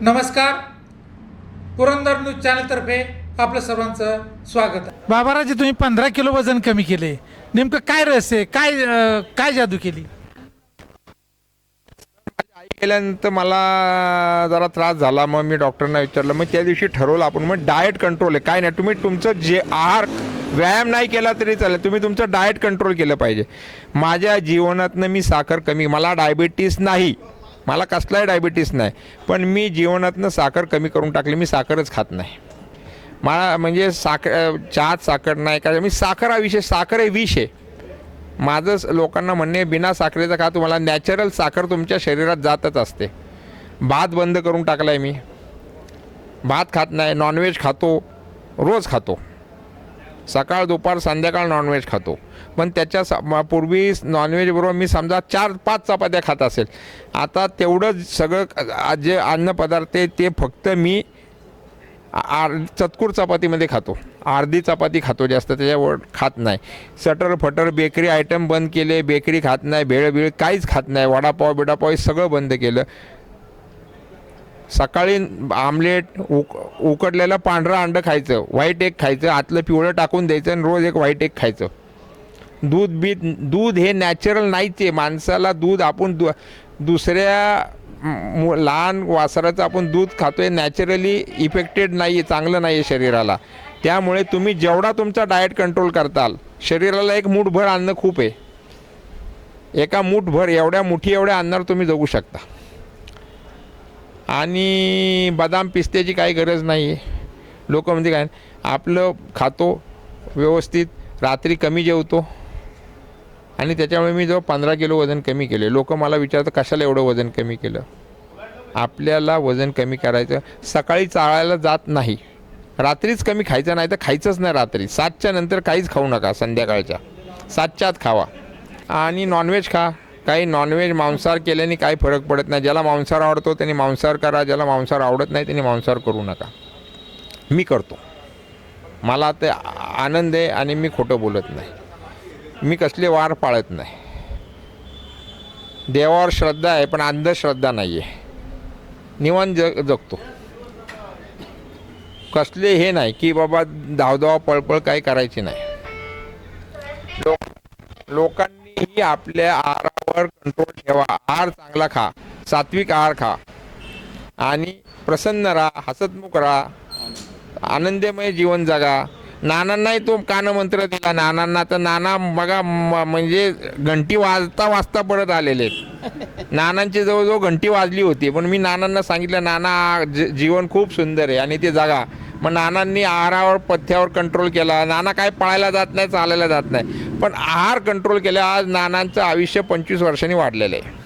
नमस्कार. पुरंदर न्यूज चॅनलतर्फे आपलं सर्वांचं स्वागत. आहे बाबाराजी तुम्ही पंधरा किलो वजन कमी केले. नेमकं काय रहस्य आहे? काय अं, काय जादू केली? आई केल्यानंतर मला जरा त्रास झाला. मग मी डॉक्टरना विचारलं. मग त्या दिवशी ठरवलं आपण. मग डाएट कंट्रोल आहे. काय नाही तुम्ही तुमचं जे आहार व्यायाम नाही केला तरी चालेल. तुम्ही तुमचं डाएट कंट्रोल केलं पाहिजे. माझ्या जीवनातनं मी साखर कमी मला डायबिटीस नाही. मला कसलाही डायबिटीस नाही. पण मी जीवनातनं साखर कमी करून टाकली मी साखरच खात नाही. मला म्हणजे साखर चहात साखर नाही का मी साखर हा विषय साखर हे विष आहे. माझं लोकांना म्हणणे बिना साखरेचं खा तुम्हाला नॅचरल साखर तुमच्या शरीरात जातच असते. भात बंद करून टाकला आहे मी. भात खात नाही नॉनव्हेज खातो रोज खातो. सकाळ दुपार संध्याकाळ नॉनव्हेज खातो. पण त्याच्या सा पूर्वी नॉनव्हेजबरोबर मी समजा चार पाच चपात्या खात असेल. आता तेवढं सगळं जे अन्नपदार्थ आहे ते फक्त मी आर चतकूर चपातीमध्ये खातो. अर्धी चपाती खातो जास्त त्याच्यावर खात नाही. सटर फटर बेकरी आयटम बंद केले बेकरी खात नाही भेळ बिळ काहीच खात नाही वडापाव बिडापाव हे सगळं बंद केलं. सकाळी आमलेट उक उकडलेलं पांढरं अंडं खायचं व्हाईट एग खायचं आतलं पिवळं टाकून द्यायचं आणि रोज एक व्हाईट एग खायचं. दूध बीत दूध हे नॅचरल नाहीच आहे माणसाला दूध आपण दु दुसऱ्या मु- लहान वासराचं आपण दूध खातो आहे नॅचरली इफेक्टेड नाही आहे चांगलं नाही आहे शरीराला. त्यामुळे तुम्ही जेवढा तुमचा डाएट कंट्रोल करताल शरीराला एक मूठभर अन्न खूप आहे. एका मूठभर एवढ्या मुठी एवढ्या अन्नावर तुम्ही जगू शकता. आणि बदाम पिस्त्याची काही गरज नाही आहे लोक म्हणजे काय आपलं खातो व्यवस्थित रात्री कमी जेवतो. आणि त्याच्यामुळे मी जवळ पंधरा किलो वजन कमी केले लोक मला विचारतात कशाला एवढं वजन कमी केलं? आपल्याला वजन कमी करायचं सकाळी चाळायला जात नाही. रात्रीच कमी खायचं नाही तर खायचंच नाही रात्री. सातच्या नंतर काहीच खाऊ नका संध्याकाळच्या. सातच्या आत खावा. आणि नॉनव्हेज खा. काही नॉनव्हेज मांसाहार केल्याने काही फरक पडत नाही. ज्याला मांसाहार आवडतो त्यांनी मांसाहार करा ज्याला मांसाहार आवडत नाही त्यांनी मांसाहार करू नका. मी करतो. मला ते आनंद आहे आणि मी खोटं बोलत नाही. मी कसले वार पाळत नाही. देवावर श्रद्धा आहे पण अंधश्रद्धा नाही आहे निवांत जग जगतो. कसले हे नाही की बाबा धावधाव पळपळ काही करायची नाही. लोक लोकांनीही आपल्या आहारावर कंट्रोल ठेवा. आहार चांगला खा. सात्विक आहार खा. आणि प्रसन्न राहा हसतमुख राहा. आनंदमय जीवन जगा. नानांनाही तो कानमंत्र दिला. नानांना तर नाना बघा म्हणजे घंटी वाजता वाजता परत आलेले. आहेत नानांची जवळजवळ घंटी वाजली होती. पण मी नानांना सांगितलं नाना जीवन खूप सुंदर आहे आणि ते जगा. मग नानांनी आहारावर पथ्यावर कंट्रोल केला. नाना काय पळायला जात नाही चालायला जात नाही. पण आहार कंट्रोल केला आज नानांचं आयुष्य पंचवीस वर्षांनी वाढलेलं आहे.